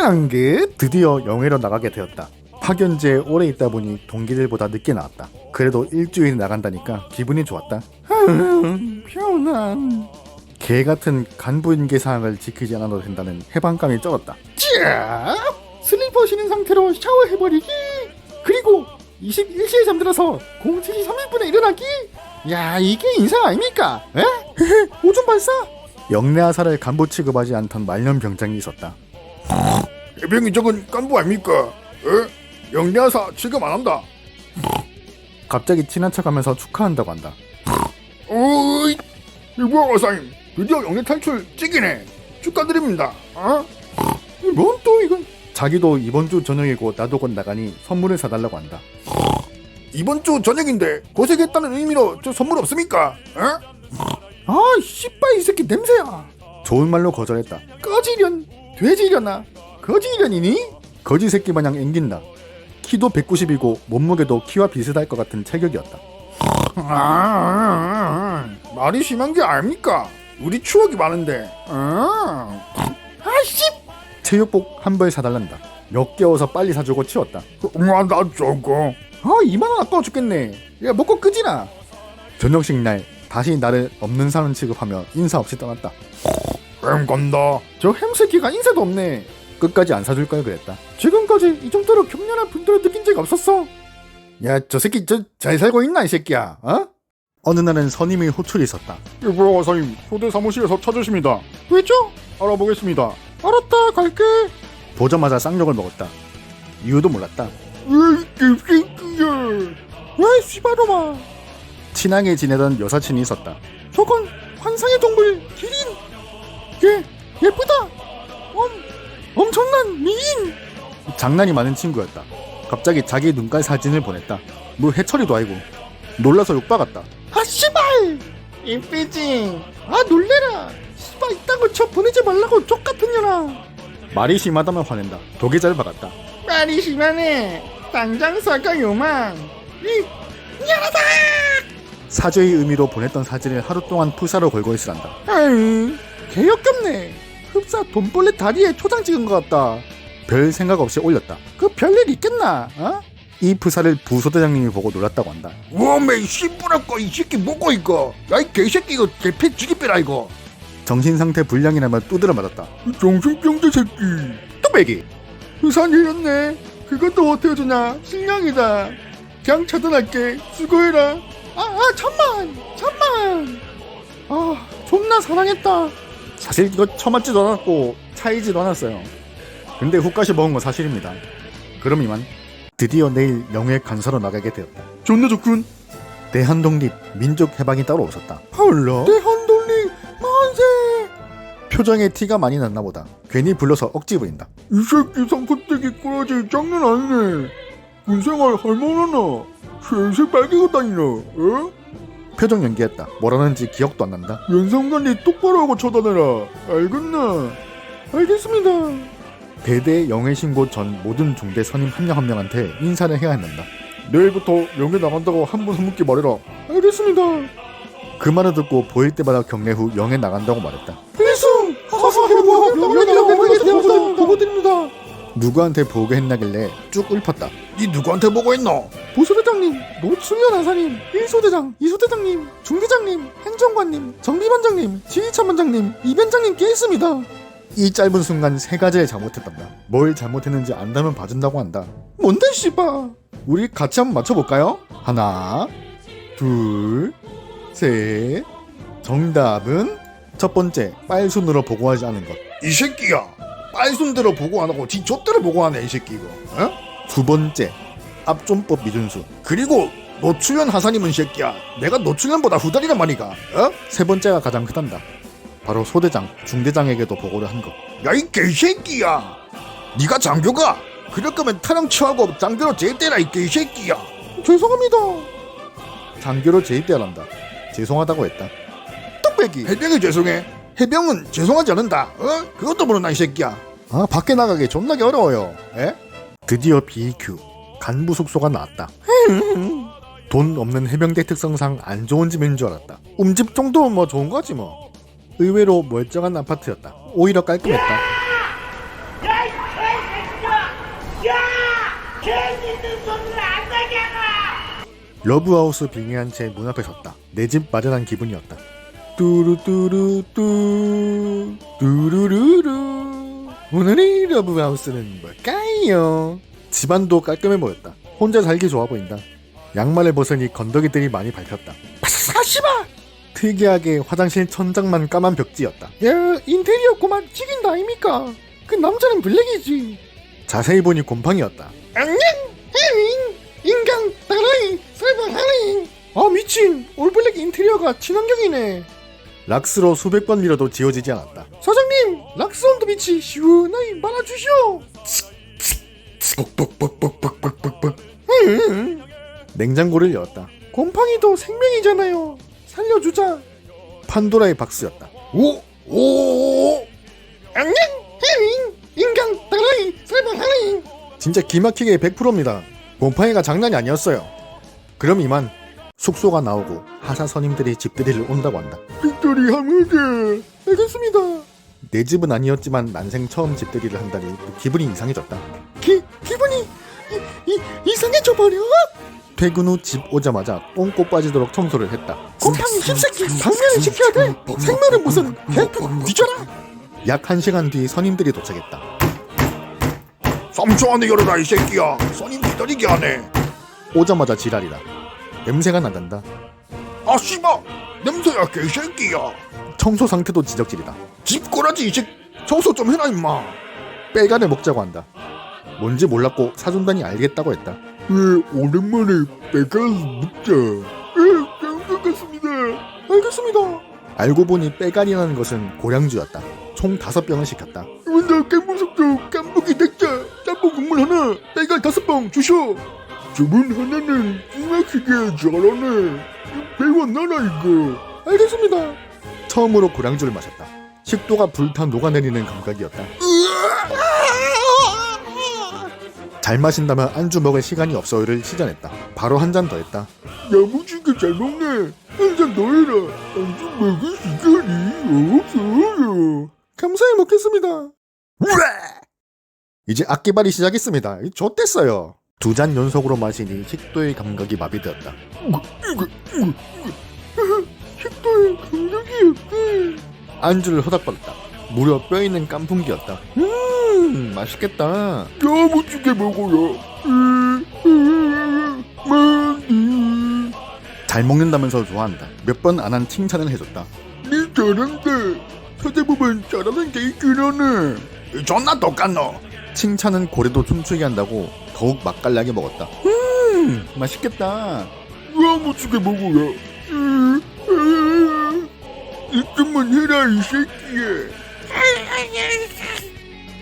빵긋 드디어 영해로 나가게 되었다. 파견제에 오래 있다 보니 동기들보다 늦게 나왔다. 그래도 일주일 나간다니까 기분이 좋았다. 편안. 개 같은 간부인계 사항을 지키지 않아도 된다는 해방감이 쩔었다. 자, 슬리퍼 신은 상태로 샤워해버리기. 그리고 21시에 잠들어서 07시 30분에 일어나기. 야, 이게 인상 아닙니까? 에? 오줌 발사. 영내 아사를 간부 취급하지 않던 말년 병장이 있었다. 해병이 적은 간부 아닙니까? 에? 영리하사 지금 안 한다. 갑자기 친한 척하면서 축하한다고 한다. 어이, 이보아 사님 드디어 영리 탈출 찍이네. 축하드립니다. 어? 뭔또 이건? 자기도 이번 주 저녁이고 나도 곧 나가니 선물을 사달라고 한다. 이번 주 저녁인데 고생했다는 의미로 저 선물 없습니까? 어? 아, 씨발 이 새끼 냄새야. 좋은 말로 거절했다. 꺼지련, 돼지련아, 거지련이니? 거지 새끼 마냥 앵긴다. 키도 190이고 몸무게도 키와 비슷할 것 같은 체격이었다. 아, 말이 심한 게 아닙니까? 우리 추억이 많은데. 아, 아씨! 체육복 한 벌 사달란다. 몇 개워서 빨리 사주고 치웠다. 엄마 나 저거. 아 2만 원 아까워 죽겠네. 야 먹고 끄지나. 저녁식 날 다시 나를 없는 사람 취급하며 인사 없이 떠났다. 뱀 간다. 저 햄새끼가 인사도 없네. 끝까지 안 사줄 걸 그랬다. 지금까지 이 정도로 격렬한 분노를 느낀 적 없었어. 야, 저 새끼 저 잘 살고 있나 이 새끼야? 어? 어느 날은 선임의 호출이 있었다. 이보아 사님 소대 사무실에서 찾으십니다. 왜죠? 알아보겠습니다. 알았다, 갈게. 보자마자 쌍욕을 먹었다. 이유도 몰랐다. 왜 씨발로마? 친하게 지내던 여사친이 있었다. 저건 환상의 동물 기린. 얘 예쁘다. 엄 엄청난 미인. 장난이 많은 친구였다. 갑자기 자기 눈깔 사진을 보냈다. 뭐 해철이도 아니고 놀라서 욕박았다. 아 씨발 이쁘지. 아 놀래라. 씨발 이딴 거쳐 보내지 말라고 족 같은 년아. 말이 심하다면 화낸다. 잘 박았다. 말이 심하네. 당장 사과 요망. 이 사죄의 의미로 보냈던 사진을 하루 동안 푸사로 걸고 있으란다. 아이, 개역겹네. 흡사 돈벌레 다리에 초장 찍은 것 같다. 별 생각 없이 올렸다. 그 별일 있겠나? 어? 이 푸사를 부소대장님이 보고 놀랐다고 한다. 워메 씨뿌라꺼 이 새끼 뭐고 이거? 야이 개새끼 이거 개패 죽이빼라 이거. 정신 상태 불량이라며 두드려 맞았다. 정신병자 새끼. 뚝배기. 유산 잃었네. 그것도 어떻게 주냐? 실력이다. 그냥 차단할게. 수고해라. 아, 아 잠만, 잠만. 아, 존나 사랑했다. 사실 이거 처맞지도 않았고 차이지도 않았어요. 근데 훅까지 먹은 건 사실입니다. 그럼 이만 드디어 내일 영해 간사로 나가게 되었다. 존나 좋군. 대한독립 민족 해방이 따로 없었다. 헐라. 대한독립 만세! 표정에 티가 많이 났나 보다. 괜히 불러서 억지 부린다. 이 새끼 상컷대기 꼬라지 장난 아니네. 군생활 할만하나? 슬슬 빨개고 다니나? 어? 표정 연기했다. 뭐라는지 기억도 안 난다. 연상관리 똑바로 하고 쳐다내라. 알겠나? 알겠습니다. 대대 영해 신고 전 모든 중대 선임 한 명 한 명한테 인사를 해야 한단다. 내일부터 영해 나간다고 한번 한묻게 말해라. 알겠습니다. 그 말을 듣고 보일 때마다 경례 후 영해 나간다고 말했다. 필수! 보고 드립니다. 누구한테 보고 했나길래 쭉 읊었다. 니 누구한테 보고 했노? 보수대장님, 노충현 한사님, 1소대장, 2소대장님, 중대장님, 행정관님, 정비반장님, 지휘차반장님, 이변장님께 했습니다. 이 짧은 순간 세 가지를 잘못했단다. 뭘 잘못했는지 안다면 봐준다고 한다. 뭔데 씨바? 우리 같이 한번 맞춰볼까요? 하나, 둘, 셋. 정답은 첫 번째, 빨순으로 보고하지 않은 것. 이 새끼야. 빨순대로 보고 안 하고 지 좆대로 보고 하네 이 새끼 이거. 어? 두 번째, 압존법 미준수. 그리고 노출연 하사님은 이 새끼야. 내가 노출연보다 후달이란 말이가. 어? 세 번째가 가장 크단다. 바로 소대장, 중대장에게도 보고를 한 것. 야이 개새끼야. 네가 장교가. 그럴 거면 타령 취하고 장교로 제때라 이 개새끼야. 죄송합니다. 장교로 재입대하란다. 죄송하다고 했다. 뚝배기. 해병이 죄송해. 해병은 죄송하지 않는다. 어? 그것도 모르나 이 새끼야. 아 밖에 나가기 존나게 어려워요. 에? 드디어 BQ 간부 숙소가 나왔다. 돈 없는 해병대 특성상 안 좋은 집인 줄 알았다. 음집 정도면 뭐 좋은 거지 뭐. 의외로 멀쩡한 아파트였다. 오히려 깔끔했다. 러브하우스 빙의한 채 문 앞에 섰다. 내 집 마련한 기분이었다. 뚜루뚜루뚜 뚜루루루 오늘의 러브하우스는 뭘까요? 집안도 깔끔해 보였다. 혼자 살기 좋아 보인다. 양말을 벗으니 건더기들이 많이 밟혔다. 사시바! 특이하게 화장실 천장만 까만 벽지였다. 야 인테리어구만 찍인다 아닙니까? 그 남자는 블랙이지. 자세히 보니 곰팡이였다. 안녕 해밍 인간 나라이 살벌하리 아 미친 올블랙 인테리어가 친환경이네 락스로 수백 번 밀어도 지워지지 않았다. 사장님 락스 온도 빛이 시원하게 말아주시오. 뻑뻑뻑뻑뻑뻑뻑뻑 음. 냉장고를 열었다. 곰팡이도 생명이잖아요. 살려주자. 판도라의 박수였다. 오! 오! 안녕 해밍 인간 나라이 살벌하리 진짜 기막히게 100%입니다. 곰팡이가 장난이 아니었어요. 그럼 이만 숙소가 나오고 하사 선임들이 집들이를 온다고 한다 빅토리 하무드 알겠습니다. 내 집은 아니었지만 난생 처음 집들이를 한다니 또 기분이 이상해졌다. 기, 기분이 이, 이, 이상해져 버려? 퇴근 후 집 오자마자 똥꼬 빠지도록 청소를 했다. 곰팡이 힙새끼 방면을 지켜야 돼? 생면은 무슨 개프 뒤져라! 약 1시간 뒤 선임들이 도착했다. 3초 안에 열어라 이 새끼야. 손님 기다리게 하네. 오자마자 지랄이다. 냄새가 나단다. 아 씨발 냄새야 개새끼야. 청소 상태도 지적질이다. 집 꼬라지 이 새끼. 청소 좀 해라 임마. 빼간을 먹자고 한다. 뭔지 몰랐고 사준다니 알겠다고 했다. 왜 오랜만에 배가 묻자. 예 같습니다. 알겠습니다. 알고 보니 빼간이라는 것은 고량주였다. 총 다섯 병을 시켰다. 먼저 깻무속도 깐복이 됐자. 짬뽕 국물 하나 빼갈 다섯 봉 주쇼 저분 하나는 기막히게 잘하네 배웠나나 이거 알겠습니다. 처음으로 고량주를 마셨다. 식도가 불타 녹아내리는 감각이었다. 잘 마신다면 안주 먹을 시간이 없어요를 시전했다. 바로 한 잔 더 했다. 야무지게 잘 먹네 한 잔 더 해라 안주 먹을 시간이 없어요 감사히 먹겠습니다. 이제 악기발이 시작했습니다. 좋댔어요. 두 잔 연속으로 마시니 식도의 감각이 마비되었다. 식도에 감각이 안주를 허닥거렸다. 무려 뼈 있는 깐풍기였다. 음, 맛있겠다. 야무지게 많이 잘 먹는다면서 좋아한다. 몇 번 안 한 칭찬을 해줬다. 니 잘한다 찾아보면 잘하는 게 있긴 하네 존나 똑같노 칭찬은 고래도 춤추게 한다고 더욱 맛깔나게 먹었다. 음, 맛있겠다. 야무지게 먹어라 이쯤만 해라 이 새끼야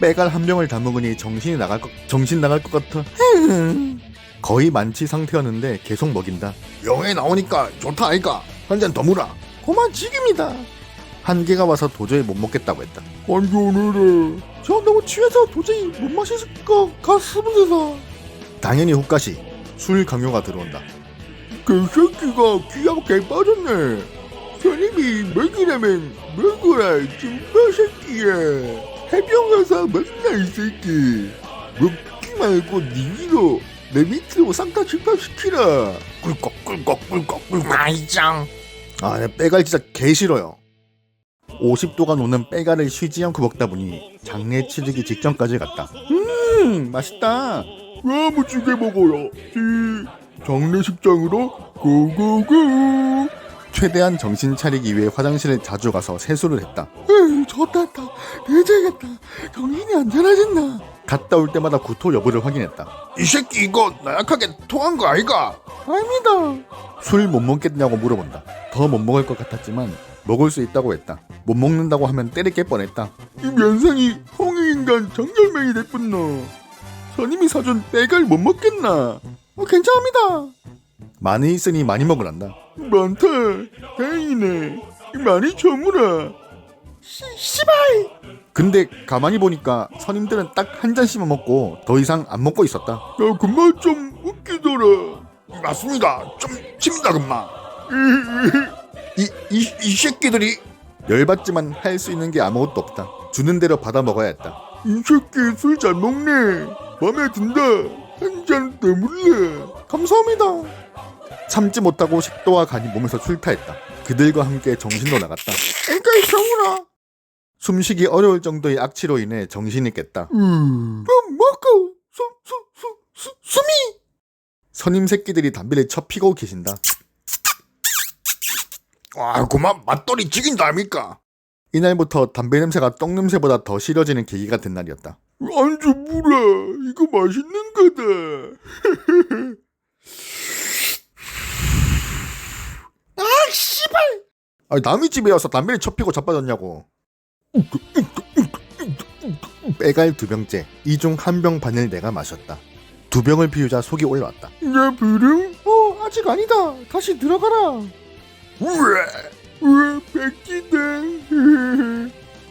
빼갈 한 병을 다 먹으니 정신이 나갈 것, 정신 나갈 것 같아. 음. 거의 만취 상태였는데 계속 먹인다. 영에 나오니까 좋다 아이가 한 잔더 무라 고만 지깁니다. 한계가 와서 도저히 못 먹겠다고 했다. 한잔해라 저 너무 취해서 도저히 못 마실 것 같습니다. 당연히 후까시 술 강요가 들어온다. 그 새끼가 기가 개 빠졌네 선임이 먹이라면 먹어라 찐빠 새끼야 해병 가서 먹나 이 새끼 먹지 말고 니 위로 내 밑으로 싹다 집합시키라 꿀꺽 꿀꺽 꿀꺽 꿀꺽 아이짱 아, 내 빼갈 진짜 개 싫어요. 50도가 노는 빼갈을 쉬지 않고 먹다 보니 장내 치르기 직전까지 갔다. 음, 맛있다. 야무지게 먹어라 이 장례식장으로 고고고 최대한 정신 차리기 위해 화장실에 자주 가서 세수를 했다. 에이 좋겠다 대제겠다 정신이 안 차려진다 갔다 올 때마다 구토 여부를 확인했다. 이 새끼 이거 나약하게 통한 거 아이가? 아닙니다. 술 못 먹겠냐고 물어본다. 더 못 먹을 것 같았지만 먹을 수 있다고 했다. 못 먹는다고 하면 때릴 게 뻔했다. 이 면상이 홍익인간 정열맹이 됐군노 선임이 사준 빼갈 못 먹겠나? 어, 괜찮습니다. 많이 있으니 많이 먹으란다. 많다 다행이네 많이 저무라 씨발! 근데 가만히 보니까 선임들은 딱 한 잔씩만 먹고 더 이상 안 먹고 있었다. 야 그만 좀 웃기더라 맞습니다 좀 칩니다 금마 이, 이, 이 새끼들이 열받지만 할 수 있는 게 아무것도 없다. 주는 대로 받아 먹어야 했다. 이 새끼 술 잘 먹네. 맘에 든다. 한잔더 물래. 감사합니다. 참지 못하고 식도와 간이 몸에서 출타했다. 그들과 함께 정신도 나갔다. 애가이 성우라. 숨쉬기 어려울 정도의 악취로 인해 정신이 깼다. 음. 뭐 먹고 수, 수, 수, 수, 숨이. 선임 새끼들이 담배를 쳐 피고 계신다. 아, 그만 맛돌이 죽인다 아닙니까? 이날부터 담배 냄새가 떡 냄새보다 더 싫어지는 계기가 된 날이었다. 안주 물어. 이거 맛있는 거다. 아, 씨발. 아, 남의 집에 와서 담배를 쳐 피고 자빠졌냐고. 빼갈 두 병째, 이 중 한 병 반을 내가 마셨다. 두 병을 피우자 속이 올라왔다. 내 비름? 어, 아직 아니다. 다시 들어가라. 우와. 우와, 백기다.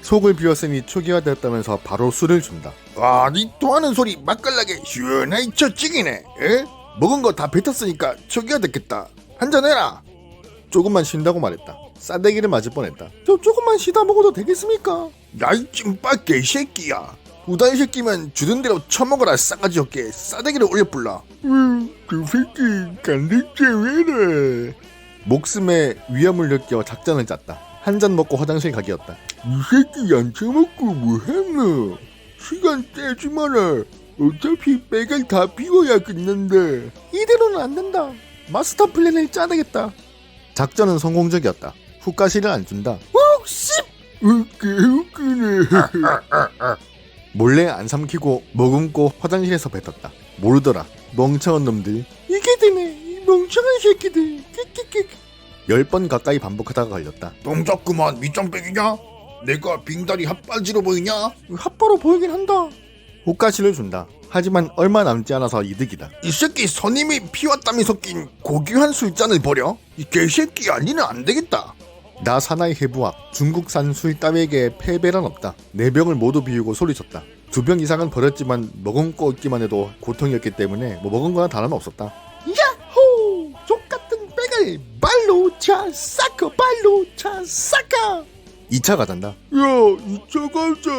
속을 비웠으니 초기화되었다면서 바로 술을 준다. 와, 니 토하는 소리 맛깔나게 시원하게 쳐찍이네. 에? 먹은 거 다 뱉었으니까 초기화 됐겠다. 한잔 해라. 조금만 쉰다고 말했다. 싸대기를 맞을 뻔했다. 저 조금만 쉬다 먹어도 되겠습니까? 야이 찐빡 개새끼야. 우다이 새끼면 주던 대로 처먹어라 싸가지 없게 싸대기를 올려 불라. 응, 그 새끼 간대째 왜래? 목숨에 위험을 느껴 작전을 짰다. 한 잔 먹고 화장실 가기였다. 이 새끼 안 처먹고 뭐 했노? 시간 떼지 마라. 어차피 빼갈 다 비워야 끝난다. 이대로는 안 된다. 마스터 플랜을 짜내겠다. 작전은 성공적이었다. 후가시를 안 준다. 씨! 어, 개웃기네. 몰래 안 삼키고 머금고 화장실에서 뱉었다. 모르더라. 멍청한 놈들. 멍청한 새끼들. 열번 가까이 반복하다가 걸렸다. 동작 그만 밑장빼기냐? 내가 빙다리 핫바지로 보이냐? 핫바로 보이긴 한다. 후가시를 준다. 하지만 얼마 남지 않아서 이득이다. 이 새끼 선임이 피와 땀이 섞인 고귀한 술잔을 버려? 이 개새끼야 니는 안 되겠다. 나 사나이 해부학 중국산 술 따위에게 패배란 없다. 네 병을 모두 비우고 소리쳤다. 두 병 이상은 버렸지만 머금고 있기만 해도 고통이었기 때문에 뭐 먹은 거나 다름 없었다. 차 싹어 발로 차 싹어 2차 가잔다. 야, 이차 가자.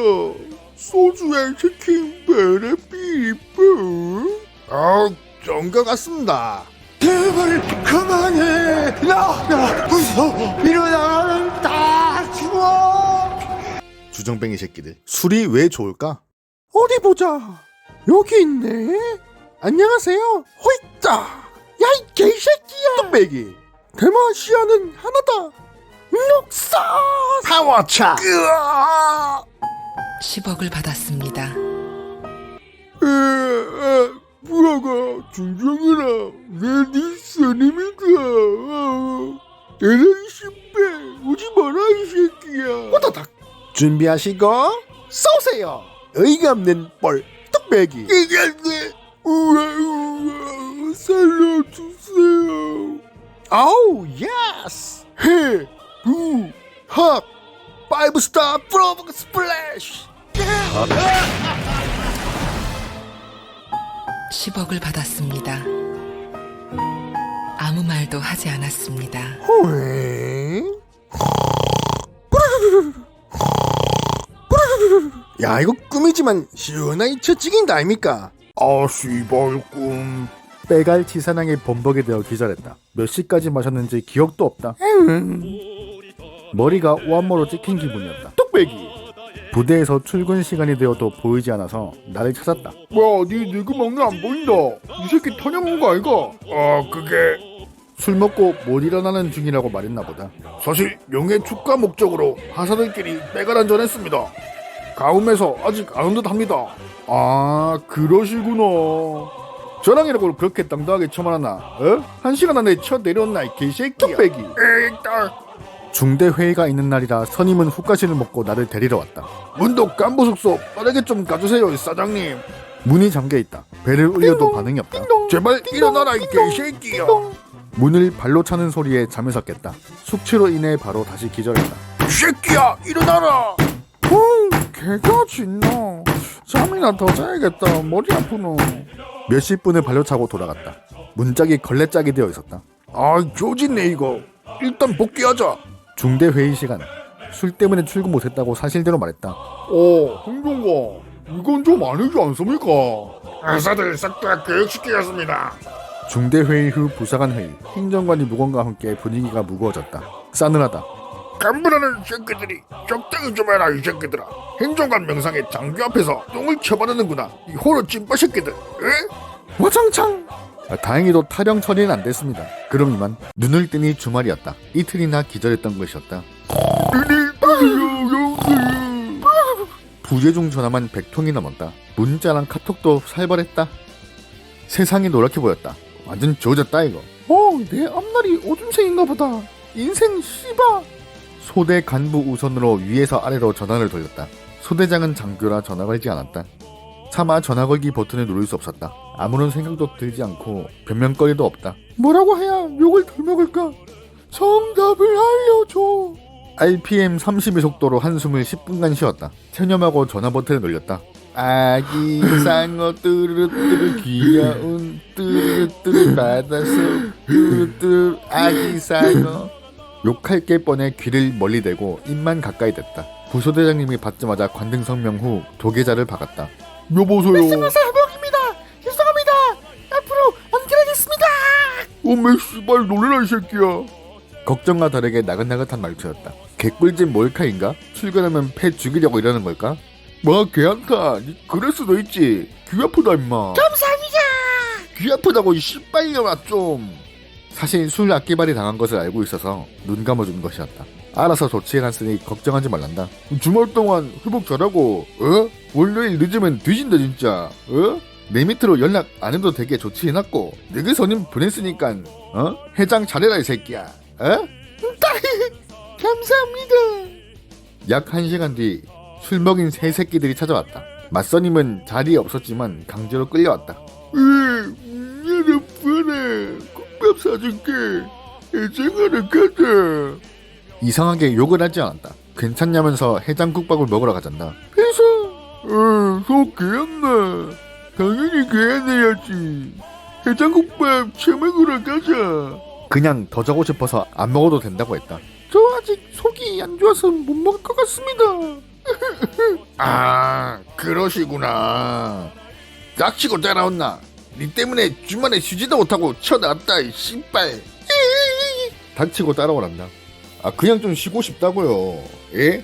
소주에 시킨 베레비프. 아, 정가 같습니다. 제발 그만해. 나, 나 무서워. 일어나면 다 죽어. 주정뱅이 새끼들. 술이 왜 좋을까? 어디 보자. 여기 있네. 안녕하세요. 호있다. 야, 이 개새끼야. 뚝배기. 대마시아는 하나다. 녹사 파워차. 으아. 10억을 받았습니다. 에, 에, 부하가 중정이라 선임이다. 어. 에라이 씨배 오지 마라 이 새끼야. 호다닥. 준비하시고 쏘세요. 의가 없는 뻘 뚝배기. 이게 내 우와 우와 살려주세요. 아우 예스. 해, 부, 합, 파이브 스타 프로브 스플래시. 10억을 받았습니다. 아무 말도 하지 않았습니다. 야 이거 꿈이지만 시원하게 쳐찍인다 아닙니까? 아 씨발 꿈. 빼갈 치사량에 범벅이 되어 기절했다. 몇 시까지 마셨는지 기억도 없다. 머리가 오한모로 찍힌 기분이었다. 뚝배기. 부대에서 출근 시간이 되어도 보이지 않아서 나를 찾았다. 뭐야 니 늙은 막내 안 보인다. 이 새끼 터녀먹은 거 아이가? 아 그게 술 먹고 못 일어나는 중이라고 말했나 보다. 사실 명예 축가 목적으로 하사들끼리 빼갈 한전했습니다. 가움에서 아직 안 온 듯합니다. 아 그러시구나. 저랑이라고 그렇게 당당하게 쳐말하나? 어? 한 시간 안에 쳐 내려온나 이 개새끼야. 뚝배기. 에이 딸. 중대 회의가 있는 날이라 선임은 후가시를 먹고 나를 데리러 왔다. 문도 간부 숙소 빠르게 좀 가주세요 이 사장님. 문이 잠겨 있다. 배를 울려도 반응이 없다. 제발 일어나라 이 개새끼야. 문을 발로 차는 소리에 잠에서 깼다. 숙취로 인해 바로 다시 기절했다. 이 새끼야 일어나라. 어, 개가 짖나. 잠이나 더 자야겠다. 머리 아프노. 몇십 분을 발로 차고 돌아갔다. 문짝이 걸레짝이 되어 있었다. 아 조진네 이거. 일단 복귀하자. 중대 회의 시간. 술 때문에 출근 못했다고 사실대로 말했다. 어, 홍종과 이건 좀 아니지 않습니까? 회사들 싹 다 교육시키겠습니다. 중대 회의 후 부사관 회의. 행정관이 무건과 함께 분위기가 무거워졌다. 싸늘하다. 간부라는 새끼들이 적당히 좀 해라 이 새끼들아. 행정관 명상에 장교 앞에서 똥을 쳐바르는구나. 이 호러 찐빠 새끼들. 에? 와장창! 아, 다행히도 타령 처리는 안 됐습니다. 그럼 이만 눈을 뜨니 주말이었다. 이틀이나 기절했던 것이었다. 부재중 전화만 100통이 넘었다. 문자랑 카톡도 살벌했다. 세상이 노랗게 보였다. 완전 조졌다 이거. 어, 내 앞날이 오줌생인가 보다. 인생 씨바. 소대 간부 우선으로 위에서 아래로 전화를 돌렸다. 소대장은 장교라 전화 걸지 않았다. 차마 전화 걸기 버튼을 누를 수 없었다. 아무런 생각도 들지 않고 변명거리도 없다. 뭐라고 해야 욕을 덜 먹을까? 정답을 알려줘. RPM 30의 속도로 한숨을 10분간 쉬었다. 체념하고 전화 버튼을 눌렸다. 아기 상어 뚜루뚜루 귀여운 뚜루뚜루 바다속 뚜루뚜루 아기 상어 욕할 게 뻔해 귀를 멀리 대고 입만 가까이 댔다. 부소대장님이 받자마자 관등 성명 후 도계자를 박았다. 여보세요 해복입니다. 죄송합니다. 앞으로 안 그러겠습니다. 어메 씨발 놀래라 이 새끼야 걱정과 다르게 나긋나긋한 말투였다. 개꿀집 몰카인가? 출근하면 패 죽이려고 이러는 걸까? 뭐 걔한타 니 그럴 수도 있지 귀 아프다 임마 감사합니다. 귀 아프다고 이 씨발려라 좀 사실 술 악기발이 당한 것을 알고 있어서 눈 감아준 것이었다. 알아서 조치해놨으니 걱정하지 말란다. 주말 동안 회복 잘하고 어? 월요일 늦으면 뒤진다 진짜 어? 내 밑으로 연락 안 해도 되게 조치해놨고 내게 선임 보냈으니까 어? 해장 잘해라 이 새끼야. 어? 감사합니다. 약 1시간 뒤 술 먹인 새 새끼들이 찾아왔다. 맞선임은 자리에 없었지만 강제로 끌려왔다. 에 여러분에 국밥 사줄게 해장하러 가자 이상하게 욕을 하지 않았다. 괜찮냐면서 해장국밥을 먹으러 가잔다. 회사 어속 개였나 당연히 개안해야지 해장국밥 처먹으러 가자 그냥 더 자고 싶어서 안 먹어도 된다고 했다. 저 아직 속이 안 좋아서 못 먹을 것 같습니다. 아 그러시구나. 낚시고 따라왔나 니 때문에 주말에 쉬지도 못하고 쳐나왔다 이 씨발 닥치고 따라오란다. 아 그냥 좀 쉬고 싶다고요. 예?